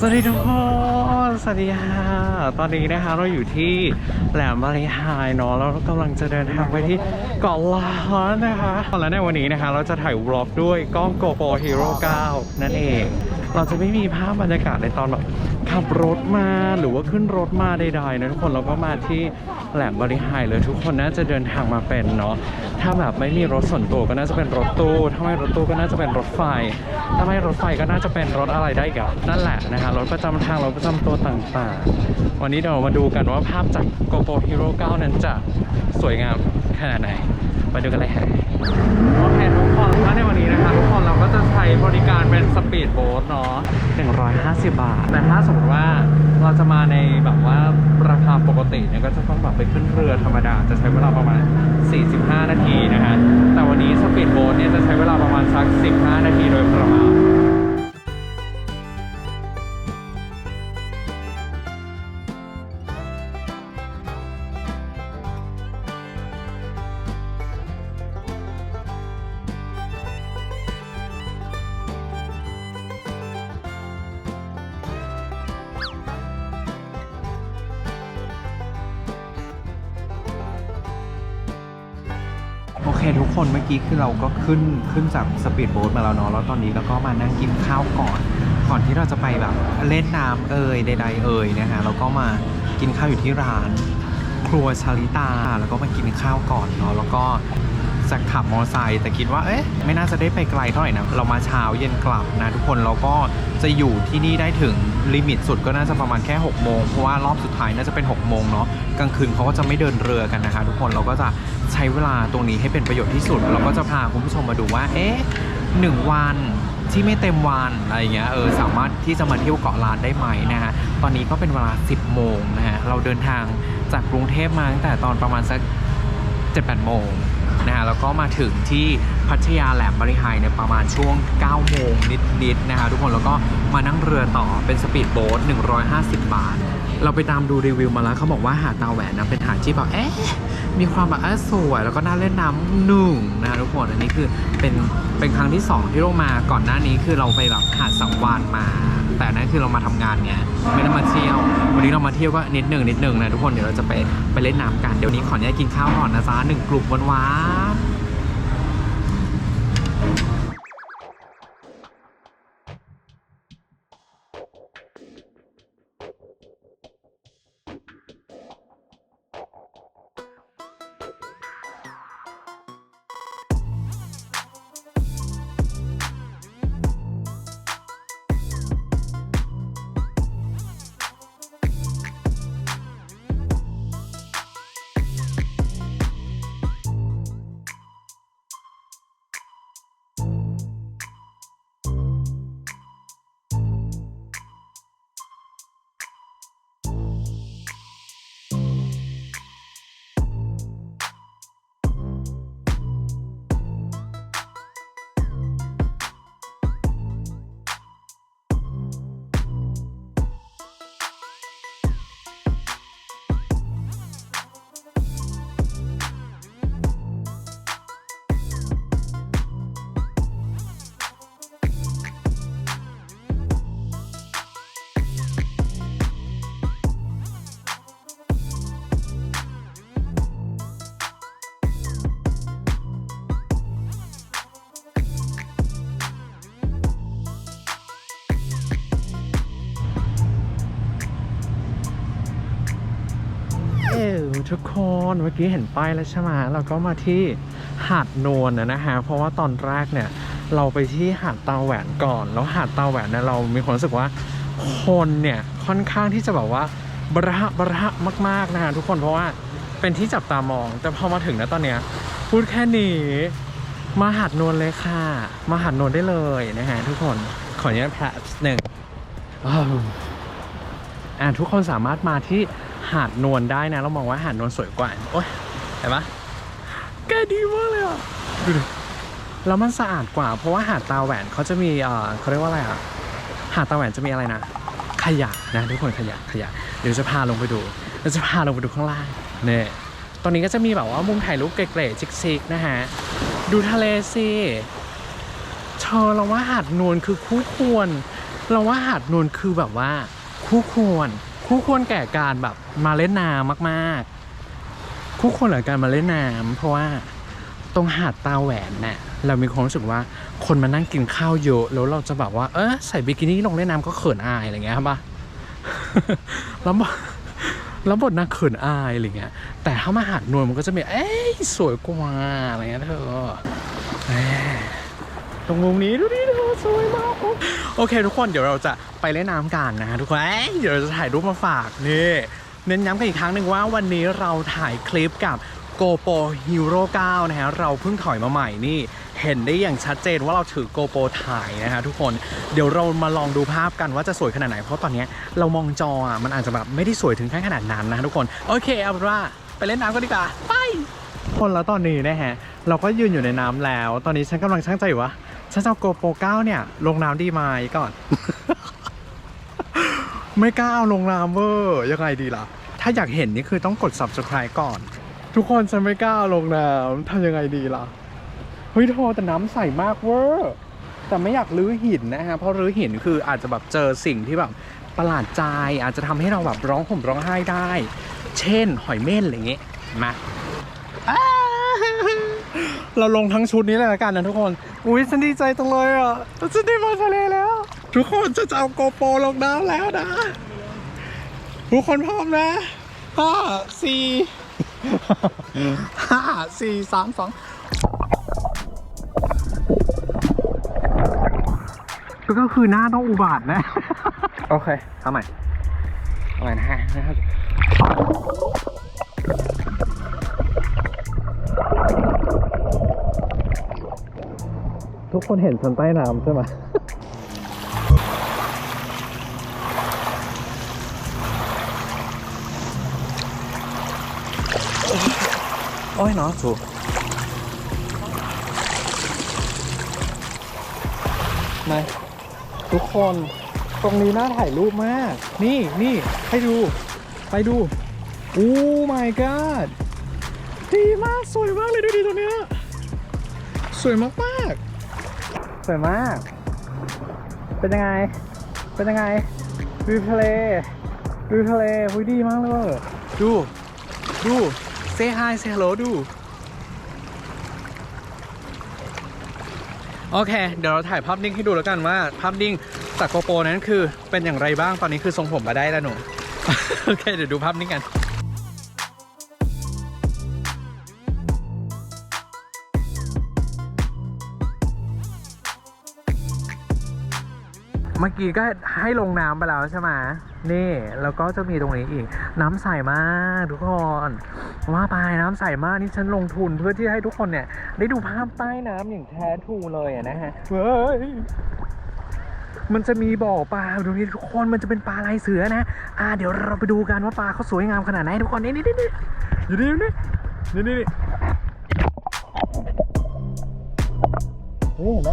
สวัสดีทุกคน สวัสดีค่ะ ตอนนี้นะคะเราอยู่ที่แหลมบริหายเนาะแล้วเรากำลังจะเดินทางไปที่เกาะล้านนะคะและในวันนี้นะคะ เราจะถ่ายวล็อกด้วยกล้อง GoPro Hero 9 นั่นเอง เราจะไม่มีภาพบรรยากาศในตอนแบบ ขับรถมาหรือว่าขึ้นรถมาใดๆนะทุกคนเราก็มาที่แหลมบริหายเลยทุกคนน่าจะเดินทางมาเป็นเนาะถ้าแบบไม่มีรถส่วนตัวก็น่าจะเป็นรถตู้ถ้าไม่รถตู้ก็น่าจะเป็นรถไฟ ถ้าไม่รถไฟก็น่าจะเป็นรถอะไรได้กับนั่นแหละนะคะรถประจำทางรถประจำตัวต่างๆ วันนี้เดี๋ยวเรามาดูกันว่าภาพจาก GoPro Hero 9 นั้นจะสวยงามขนาดไหนมาดูกันเลยค่ะโอเคทุกคน จะใช้บริการเป็นสปีดโบ๊ทเนาะ150 บาท แต่ถ้าสมมติว่าเราจะมาในแบบว่าราคาปกติเนี่ยก็จะต้องแบบไปขึ้นเรือธรรมดา จะใช้เวลาประมาณ 45 นาทีนะฮะ แต่วันนี้สปีดโบ๊ทเนี่ยจะใช้เวลาประมาณสัก 15 นาทีโดยประมาณ ทุกคนเมื่อกี้คือเราก็ขึ้นขึ้นจากสปีดโบ๊ทมาแล้วเนาะแล้วตอนนี้เราก็มานั่งกินข้าวก่อน ก่อนที่เราจะไปแบบเล่นน้ำเอ่ยใดๆเอ่ยนะฮะแล้วก็มากินข้าวอยู่ที่ร้าน ครัวชาลิตาแล้วก็มากินข้าวก่อนเนาะแล้วก็ จะขับมอเตอร์ไซค์แต่คิดว่าเอ๊ะไม่น่าจะได้ไปไกลเท่าไหร่นะเรามาเช้าเย็นกลับนะทุกคนเราก็จะอยู่ที่นี่ได้ถึงลิมิตสุดก็น่าจะประมาณแค่6โมงเพราะว่ารอบสุดท้ายน่าจะเป็น6โมงเนาะกลางคืนเขาก็จะไม่เดินเรือกันนะคะ ทุกคนเราก็จะใช้เวลาตรงนี้ให้เป็นประโยชน์ที่สุดเราก็จะพาคุณผู้ชมมาดูว่าเอ๊ะหนึ่งวันที่ไม่เต็มวันอะไรเงี้ยเออสามารถที่จะมาเที่ยวเกาะล้านได้ไหมนะฮะตอนนี้ก็เป็นเวลา 10 โมงนะฮะเราเดินทางจากกรุงเทพมาตั้งแต่ตอนประมาณสัก7-8โมง นะฮะแล้วก็มาถึงที่พัทยาแหลมบริหายเนี่ยประมาณช่วง 9 โมงนิดๆนะฮะทุกคนแล้วก็มานั่งเรือต่อเป็นสปีดโบ๊ท150 บาท เราไปตามดูรีวิวมาแล้วเขาบอกว่าหาดตาแหวนนะเป็นหาดที่แบบเอ๊ะมีความแบบเอ๊ะสวยแล้วก็น่าเล่นน้ำหนึ่งนะฮะทุกคนอันนี้คือเป็นเป็นครั้งที่ 2 ที่เรามาก่อนหน้านี้คือเราไปแบบหาดสังวานมา แต่นนั้นคือเรามาทำงานไงไม่ได้มาเที่ยว วันนี้เรามาเที่ยวก็นิดหนึ่งนิดหนึ่งนะทุกคนเดี๋ยวเราจะไปไปเล่นน้ำกันเดี๋ยวนี้ขออนุญาตกินข้าวก่อนนะจ๊ะหนึ่งกลุ่มหวาน ทุกคนเมื่อกี้เห็นป้ายแล้วใช่ไหมเราก็มาที่หาดโนนนะนะฮะเพราะว่าตอนแรกเนี่ยเราไปที่หาดตาแหวนก่อน แล้วหาดตาแหวนเนี่ยเรามีความรู้สึกว่าคนเนี่ยค่อนข้างที่จะแบบว่าบระบระมากๆนะฮะทุกคนเพราะว่าเป็นที่จับตามอง แต่พอมาถึงนะตอนเนี้ยพูดแค่นี้มาหาดโนนเลยค่ะ มาหาดโนนได้เลยนะฮะทุกคนขออนุญาตแพะหนึ่งอ่าทุกคนสามารถมาที่ หาดนวลได้นะ เรามองว่าหาดนวลสวยกว่า โอ๊ยเห็นปะแกดีมากเลยอะดูดิแล้วมันสะอาดกว่า เพราะว่าหาดตาแหวนเขาจะมีเอ่อเขาเรียกว่าอะไรอะ หาดตาแหวนจะมีอะไรนะ ขยะนะทุกคนขยะขยะ เดี๋ยวจะพาลงไปดูเดี๋ยวจะพาลงไปดูข้างล่างเนี่ยตอนนี้ก็จะมีแบบว่ามุมถ่ายรูปเก๋ๆจิกๆนะฮะ ดูทะเลสิเธอเราว่าหาดนวลคือคู่ควร เราว่าหาดนวลคือแบบว่าคู่ควร คู่ควรแก่การแบบมาเล่นน้ำมากๆ คู่ควรแก่การมาเล่นน้ำเพราะว่าตรงหาดตาแหวนเนี่ยเรามีความรู้สึกว่าคนมานั่งกินข้าวเยอะแล้วเราจะแบบว่าเออใส่บิกินี่ลงเล่นน้ำก็เขินอายอะไรเงี้ยครับปะแล้วบแล้วบทนางเขินอายอะไรเงี้ย แต่ถ้ามาหาดนวลมันก็จะมีเอ้ยสวยกว่าอะไรเงี้ยเธอตรงมุมนี้ดูดิเธอสวยมาก โอเค ทุกคนเดี๋ยวเราจะไปเล่นน้ำกันนะฮะทุกคนเเดี๋ยวเราจะถ่ายรูปมาฝากนี่เน้นย้ำกันอีกครั้งหนึ่งว่าวันนี้เราถ่ายคลิปกับ GoPro Hero 9 นะฮะเราเพิ่งถอยมาใหม่นี่เห็นได้อย่างชัดเจนว่าเราถือ GoPro ถ่ายนะฮะทุกคนเดี๋ยวเรามาลองดูภาพกันว่าจะสวยขนาดไหน เพราะตอนนี้เรามองจออะมันอาจจะแบบไม่ได้สวยถึงขั้นขนาดนั้นนะทุกคนโอเคเอาเป็นว่าไปเล่นน้ำกันดีกว่าไปคนแล้วตอนนี้นะฮะเราก็ยืนอยู่ในน้ำแล้ว ตอนนี้ฉันกำลังช่างใจอยู่ว่า ฉันจะเอา GoPro 9เนี่ย ลงน้ำดีไหมก่อน ไม่กล้าเอาลงน้ำเวอร์ยังไงดีล่ะ ถ้าอยากเห็นนี่คือต้องกด subscribe ก่อน ทุกคนฉันไม่กล้าเอาลงน้ำทำยังไงดีล่ะ เฮ้ยโทอแต่น้ำใสมากเวอร์แต่ไม่อยากรื้อหินนะฮะ เพราะรื้อหินคืออาจจะแบบเจอสิ่งที่แบบประหลาดใจ อาจจะทำให้เราแบบร้องห่มร้องไห้ได้ เช่น หอยเม่นอะไรเงี้ยมา เราลงทั้งชุดนี้เลยละกันนะทุกคน อุ้ยฉันดีใจจังเลยอะฉันได้มาทะเลแล้ว ทุกคนจะจะเอาโกโปรลงน้ำแล้วนะ ทุกคนพร้อมนะห้าสี่ห้าสี่สามสองก็คือหน้าต้องอุบาทนะ โอเคทำใหม่ เอาใหม่นะฮะ ทุกคนเห็นฉันใต้น้ำใช่ไหมโอ้ยเนาะถูกมาทุกคนตรงนี้น่าถ่ายรูปมาก นี่นี่ให้ดู ไปดู โอ้ my god ดีมาก สวยมากเลยดูดิตัวเนี้ยสวยมากมาก สวยมาก เป็นยังไง เป็นยังไง วิวทะเล วิวทะเลหุยดีมากเลย ดู ดู say hi say hello ดู โอเค เดี๋ยวเราถ่ายภาพนิ่งให้ดูแล้วกันว่า ภาพนิ่งจากโกโปรนั้นคือเป็นอย่างไรบ้าง ตอนนี้คือทรงผมมาได้แล้วหนู โอเค เดี๋ยวดูภาพนิ่งกัน เมื่อกี้ก็ให้ลงน้ำไปแล้วใช่ไหมนี่ แล้วก็จะมีตรงนี้อีก น้ำใสมากทุกคนว่าไปน้ำใสมากนี่ฉันลงทุนเพื่อที่ให้ทุกคนเนี่ย ได้ดูภาพใต้น้ำอย่างแท้ทูเลยนะฮะเฮ้ยมันจะมีบ่อปลาตรงนี้ทุกคนมันจะเป็นปลาลายเสือนะ อ่า เดี๋ยวเราไปดูกันว่าปลาเขาสวยงามขนาดไหนทุกคนนี่นี่นี่นี่อยู่นี่นี่นี่นี่นี่นี่เห็นไหม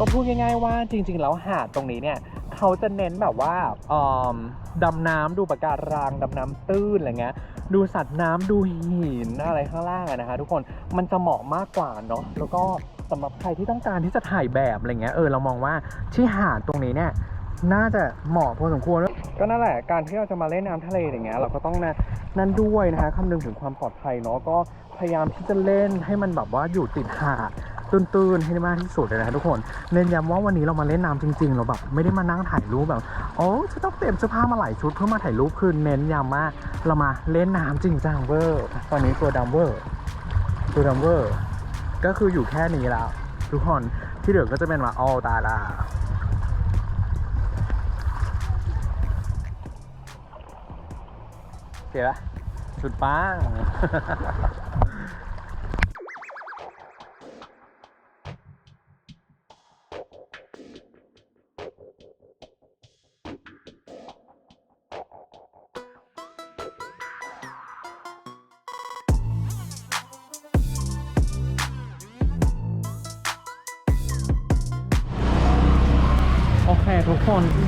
ก็พูดง่ายๆว่าจริง ๆ แล้วหาดตรงนี้เนี่ยเขาจะเน้นแบบว่าดำน้ำดูปะการังดำน้ำตื้นอะไรเงี้ยดูสัตว์น้ำดูหินอะไรข้างล่างอะนะคะทุกคนมันจะเหมาะมากกว่าเนาะแล้วก็สำหรับใครที่ต้องการที่จะถ่ายแบบอะไรเงี้ยเออเรามองว่าที่หาดตรงนี้เนี่ยน่าจะเหมาะพอสมควรก็นั่นแหละการที่เราจะมาเล่นน้ำทะเลอย่างเงี้ยเราก็ต้องนะนั่นด้วยนะฮะคำนึงถึงความปลอดภัยเนาะก็พยายามที่จะเล่นให้มันแบบว่าอยู่ติดหาด ตื้นๆให้ได้มากที่สุดเลยนะทุกคนเน้นย้ำว่าวันนี้เรามาเล่นน้ำจริงๆเราแบบไม่ได้มานั่งถ่ายรูปแบบโอ้จะต้องเตรียมเสื้อผ้ามาหลายชุดเพื่อมาถ่ายรูปคือเน้นย้ำว่าเรามาเล่นน้ำจริงจังเวอร์ตอนนี้ตัวดำเวอร์ตัวดำเวอร์ก็คืออยู่แค่นี้แล้ว ทุกคนที่เหลือก็จะเป็นว่าออตาลาเสียปะสุดป้าง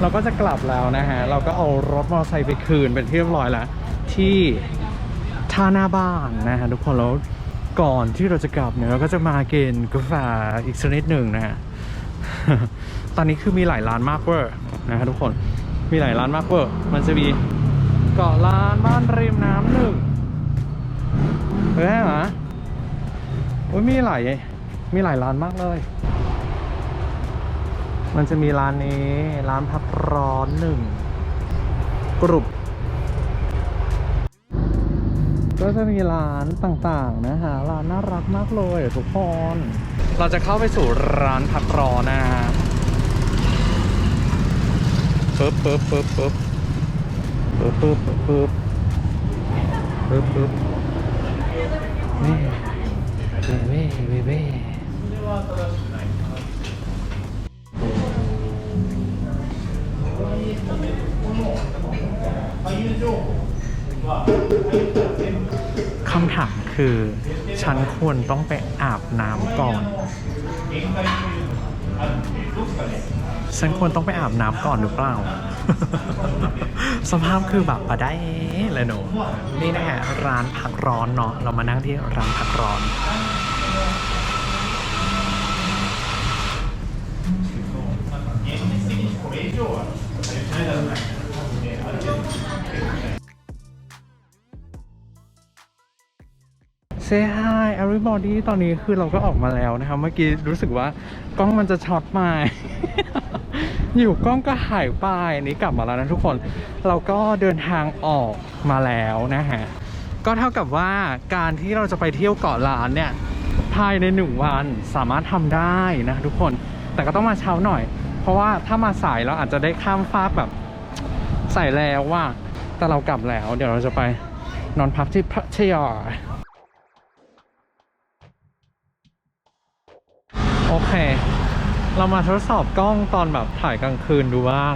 เราก็จะกลับแล้วนะฮะ เราก็เอารถมอเตอร์ไซค์ไปคืนเป็นที่เรียบร้อยแล้ว ที่ท่าหน้าบ้านนะฮะทุกคนแล้วก่อนที่เราจะกลับเนี่ยเราก็จะมากินกาแฟอีกชนิดหนึ่งนะฮะ ตอนนี้คือมีหลายร้านมากเวอร์นะฮะทุกคน มีหลายร้านมากเวอร์ มันจะมีเกาะร้านบ้านริมน้ำหนึ่งเฮ้ยเหรอโอ้ยมีหลายมีหลายร้านมากเลย มันจะมีร้านนี้ร้านพักร้อนหนึ่งกรุบก็จะมีร้านต่างๆ นะฮะร้านน่ารักมากเลยทุกคนเราจะเข้าไปสู่ร้านพักร้อนนะฮะปึ๊บปึ๊บปึ๊บปึ๊บปึ๊บปึ๊บปึ๊บปึ๊บปึ๊บนี่เว้ยเว้ยเว้ คำถามคือ ฉันควรต้องไปอาบน้ำก่อน ฉันควรต้องไปอาบน้ำก่อนหรือเปล่า สภาพคือแบบปะได้เลยหนูนี่นะฮะร้านพักร้อนเนาะเรามานั่งที่ร้านพักร้อน Say hi everybody ตอนนี้คือเราก็ออกมาแล้วนะครับ เมื่อกี้รู้สึกว่ากล้องมันจะช็อตมาอยู่กล้องก็หายไปนนี้กลับมาแล้วนะทุกคน เราก็เดินทางออกมาแล้วนะฮะ ก็เท่ากับว่าการที่เราจะไปเที่ยวเกาะล้านเนี่ย ภายในหนึ่งวันสามารถทำได้นะทุกคน แต่ก็ต้องมาเช้าหน่อย เพราะว่าถ้ามาสายเราอาจจะได้ข้ามฟากแบบใส่แล้วว่า แต่เรากลับแล้ว เดี๋ยวเราจะไปนอนพักที่พัทยา โอเค เรามาทดสอบกล้องตอนแบบถ่ายกลางคืนดูบ้าง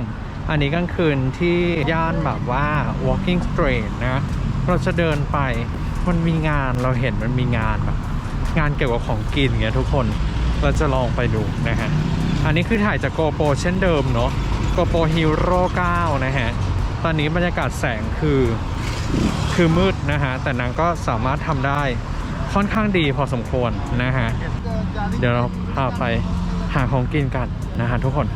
อันนี้กลางคืนที่ย่านแบบว่า walking street นะ เราจะเดินไป มันมีงานเราเห็นมันมีงานแบบงานเกี่ยวกับของกินเงี้ยทุกคน เราจะลองไปดูนะฮะ อันนี้คือถ่ายจากโกโปรเช่นเดิมเนาะโกโปรฮีโร่9นะฮะ ตอนนี้บรรยากาศแสงคือคือมืดนะฮะ แต่นางก็สามารถทำได้ค่อนข้างดีพอสมควรนะฮะ เดี๋ยวเราพาไปหาของกินกันนะฮะทุกคน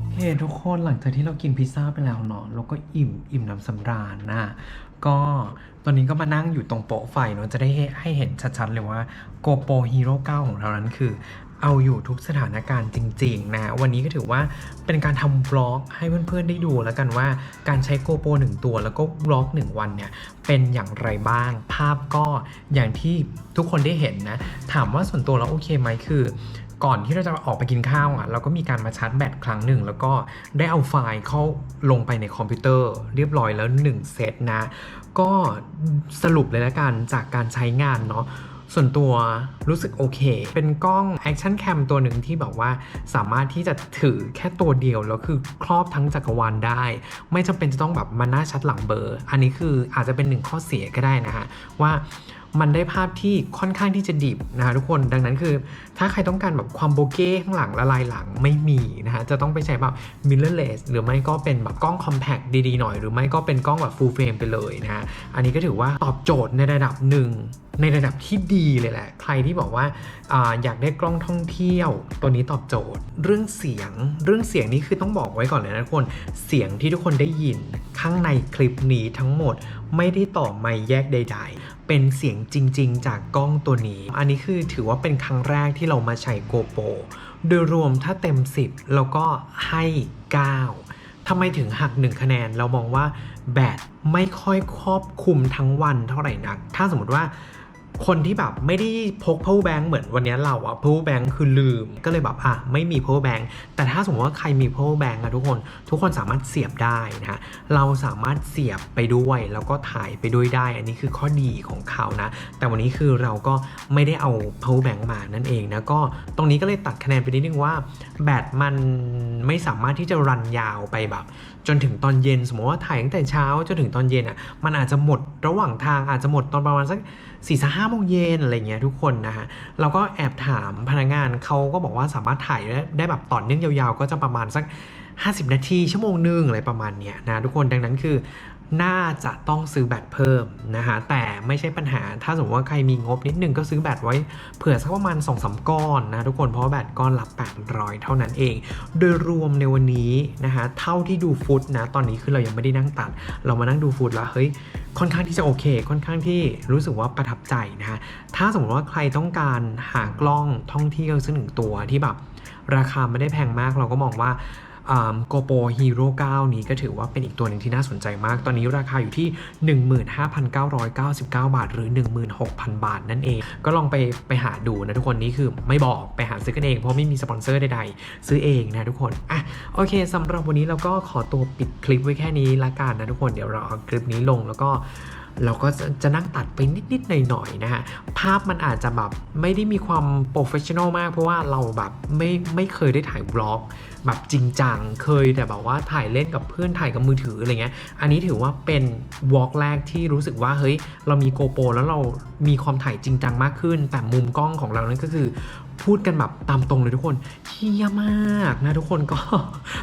โอเคทุกคนหลังจากที่เรากินพิซซ่าไปแล้วเนาะเราก็อิ่มอิ่มน้ำสำราญนะ ก็ตอนนี้ก็มานั่งอยู่ตรงโปะไฟเนาะจะได้ให้ให้เห็นชัดๆ เลยว่า GoPro Hero 9 ของเรานั้นคือ เอาอยู่ทุกสถานการณ์จริง ๆ นะ วันนี้ก็ถือว่าเป็นการทำบล็อกให้เพื่อนๆ ได้ดูแล้วกันว่าการใช้ GoPro 1 ตัวแล้วก็บล็อก 1 วันเนี่ย เป็นอย่างไรบ้าง ภาพก็อย่างที่ทุกคนได้เห็นนะ ถามว่าส่วนตัวเราโอเคไหมคือ ก่อนที่เราจะออกไปกินข้าวอะเราก็มีการมาชาร์จแบตครั้งหนึ่ง แล้วก็ได้เอาไฟล์เข้าลงไปในคอมพิวเตอร์ เรียบร้อยแล้ว1เซตนะ ก็สรุปเลยละกันจากการใช้งานเนาะส่วนตัวรู้สึกโอเค เป็นกล้อง Action Cam ตัวหนึ่งที่แบบว่าสามารถที่จะถือแค่ตัวเดียว แล้วคือครอบทั้งจักรวาลได้ ไม่จำเป็นจะต้องแบบมาหน้าชัดหลังเบอร์ อันนี้คืออาจจะเป็นหนึ่งข้อเสียก็ได้นะฮะว่า มันได้ภาพที่ค่อนข้างที่จะดิบนะคะทุกคนดังนั้นคือ ถ้าใครต้องการแบบความโบเก้ข้างหลังละลายหลังไม่มีนะฮะจะต้องไปใช้แบบ mirrorless หรือไม่ก็เป็นแบบกล้อง compact ดีๆหน่อย หรือไม่ก็เป็นกล้องแบบ full frame ไปเลยนะฮะอันนี้ก็ถือว่าตอบโจทย์ในระดับหนึ่งในระดับที่ดีเลยแหละ ใครที่บอกว่าอาอยากได้กล้องท่องเที่ยว ตัวนี้ตอบโจทย์ เรื่องเสียง เรื่องเสียงนี้คือต้องบอกไว้ก่อนเลยนะทุกคน เสียงที่ทุกคนได้ยินข้างในคลิปนี้ทั้งหมดไม่ได้ต่อไมค์แยกใด ๆ เป็นเสียงจริง ๆ จากกล้องตัวนี้ อันนี้คือถือว่าเป็นครั้งแรกที่เรามาใช้ GoPro โดยรวมถ้าเต็ม 10แล้วก็ให้ 9ทำไมถึงหัก 1 คะแนน เรามองว่าแบตไม่ค่อยครอบคลุมทั้งวันเท่าไหร่นัก ถ้าสมมติว่า คนที่แบบไม่ได้พก power bank เหมือนวันนี้เราอะ power bank คือลืม ก็เลยแบบอะไม่มี power bank แต่ถ้าสมมติว่าใครมี power bank อะทุกคน ทุกคนสามารถเสียบได้นะฮะเราสามารถเสียบไปด้วยแล้วก็ถ่ายไปด้วยได้ อันนี้คือข้อดีของเขานะ แต่วันนี้คือเราก็ไม่ได้เอา power bank มานั่นเองนะก็ตรงนี้ก็เลยตัดคะแนนไปนิดนึงว่าแบตมันไม่สามารถที่จะรันยาวไปแบบ จนถึงตอนเย็น สมมติว่าถ่ายตั้งแต่เช้าจนถึงตอนเย็นอะมันอาจจะหมดระหว่างทางอาจจะหมดตอนประมาณสักสี่สห้าโมงเย็นอะไรเงี้ยทุกคนนะฮะเราก็แอบถามพนักงานเขาก็บอกว่าสามารถถ่ายได้แบบต่อเนื่องยาวๆ ก็จะประมาณสัก 50 นาทีชั่วโมงหนึ่งอะไรประมาณเนี้ยนะทุกคนดังนั้นคือ น่าจะต้องซื้อแบตเพิ่มนะฮะแต่ไม่ใช่ปัญหาถ้าสมมติว่าใครมีงบนิดนึงก็ซื้อแบตไว้เผื่อสักประมาณ2อสก้อนนะทุกคนเพราะว่าแบตก้อนละ800 เท่านั้นเอง โดยรวมในวันนี้นะฮะเท่าที่ดูฟุตนะตอนนี้คือเรายังไม่ได้นั่งตัด เรามานั่งดูฟุตแล้วเฮ้ยค่อนข้างที่จะโอเค ค่อนข้างที่รู้สึกว่าประทับใจนะฮะถ้าสมมติว่าใครต้องการหากล้องท่องเที่ยวสักหนึ่งตัวที่แบบราคาไม่ได้แพงมากเราก็มองว่า โกโปฮีโร่9นี้ก็ถือว่าเป็นอีกตัวหนึ่งที่น่าสนใจมาก ตอนนี้ราคาอยู่ที่ 15,999 บาท หรือ 16,000 บาทนั่นเอง ก็ลองไปไปหาดูนะทุกคนนี้คือไม่บอกไปหาซื้อกันเอง เพราะไม่มีสปอนเซอร์ใดๆ ซื้อเองนะทุกคน อะ โอเคสำหรับวันนี้เราก็ขอตัวปิดคลิปไว้แค่นี้ละกันนะทุกคนเดี๋ยวเราเอาคลิปนี้ลงแล้วก็เราก็จะจะนั่งตัดไปนิด ๆ หน่อย ๆ นะฮะ ภาพมันอาจจะแบบไม่ได้มีความโปรเฟชชั่นอลมาก เพราะว่าเราแบบไม่ไม่เคยได้ถ่ายบล็อก แบบจริงจัง เคยแต่แบบว่าถ่ายเล่นกับเพื่อนถ่ายกับมือถืออะไรเงี้ย อันนี้ถือว่าเป็นวอล์กแรกที่รู้สึกว่าเฮ้ยเรามีโกโปรแล้วเรามีความถ่ายจริงจังมากขึ้น แต่มุมกล้องของเรานั่นก็คือ พูดกันแบบตามตรงเลยทุกคนเฮี้ยมากนะทุกคนก็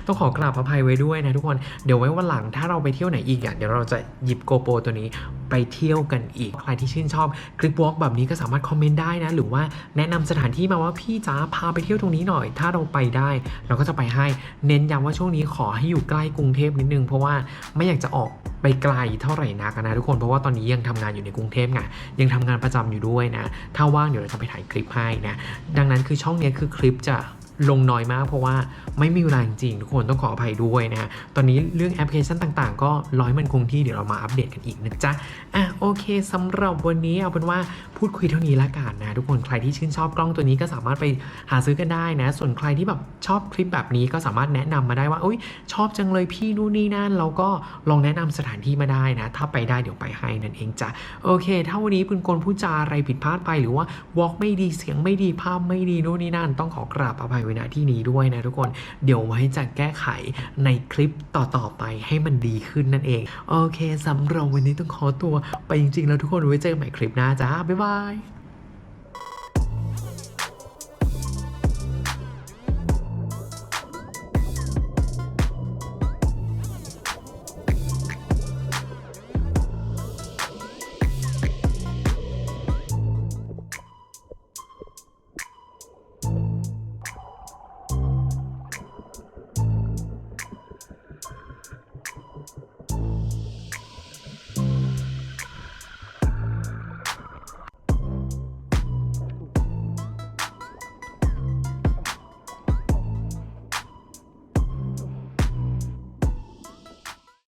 ต้องขอกราบอภัยไว้ด้วยนะทุกคนเดี๋ยวไว้วันหลังถ้าเราไปเที่ยวไหนอีกอะเดี๋ยวเราจะหยิบโกโปรตัวนี้ไปเที่ยวกันอีก ใครที่ชื่นชอบคลิปวอล์กแบบนี้ก็สามารถคอมเมนต์ได้นะ หรือว่าแนะนำสถานที่มาว่าพี่จ๋าพาไปเที่ยวตรงนี้หน่อย ถ้าเราไปได้ เราก็จะไปให้เน้นย้ำว่าช่วงนี้ขอให้อยู่ใกล้กรุงเทพนิดนึง เพราะว่าไม่อยากจะออก ไปไกลเท่าไหร่นักนะทุกคนเพราะว่าตอนนี้ยังทำงานอยู่ในกรุงเทพไงยังทำงานประจำอยู่ด้วยนะ ถ้าว่างเดี๋ยวเราจะไปถ่ายคลิปให้นะ ดังนั้นคือช่องนี้คือคลิปจะ ลงน้อยมาก เพราะว่าไม่มีเวลาจริงๆทุกคนต้องขออภัยด้วยนะฮะตอนนี้เรื่องแอปพลิเคชันต่างๆ ก็ร้อยมันคงที่เดี๋ยวเรามาอัปเดตกันอีกนะจ๊ะอะโอเคสำหรับวันนี้เอาเป็นว่าพูดคุยเท่านี้ละกันนะทุกคนใครที่ชื่นชอบกล้องตัวนี้ก็สามารถไปหาซื้อกันได้นะ ส่วนใครที่แบบชอบคลิปแบบนี้ก็สามารถแนะนำมาได้ว่าโอ้ยชอบจังเลยพี่นู่นนี่นั่นเราก็ลองแนะนำสถานที่มาได้นะ ถ้าไปได้เดี๋ยวไปให้นั่นเองจ้ะโอเค ถ้าวันนี้คุณกลพูดจาอะไรผิดพลาดไปหรือว่าวอล์กไม่ดีเสียงไม่ดีภาพไม่ดีนู่นนี่นั่นต้องขอกราบอภัยไว้ณที่นี้ด้วยนะทุกคน เดี๋ยวไว้จะแก้ไขในคลิปต่อๆไปให้มันดีขึ้นนั่นเอง โอเคสำหรับวันนี้ต้องขอตัวไปจริงๆแล้วทุกคนไว้เจอกันใหม่คลิปหน้าจ้าบ๊ายบาย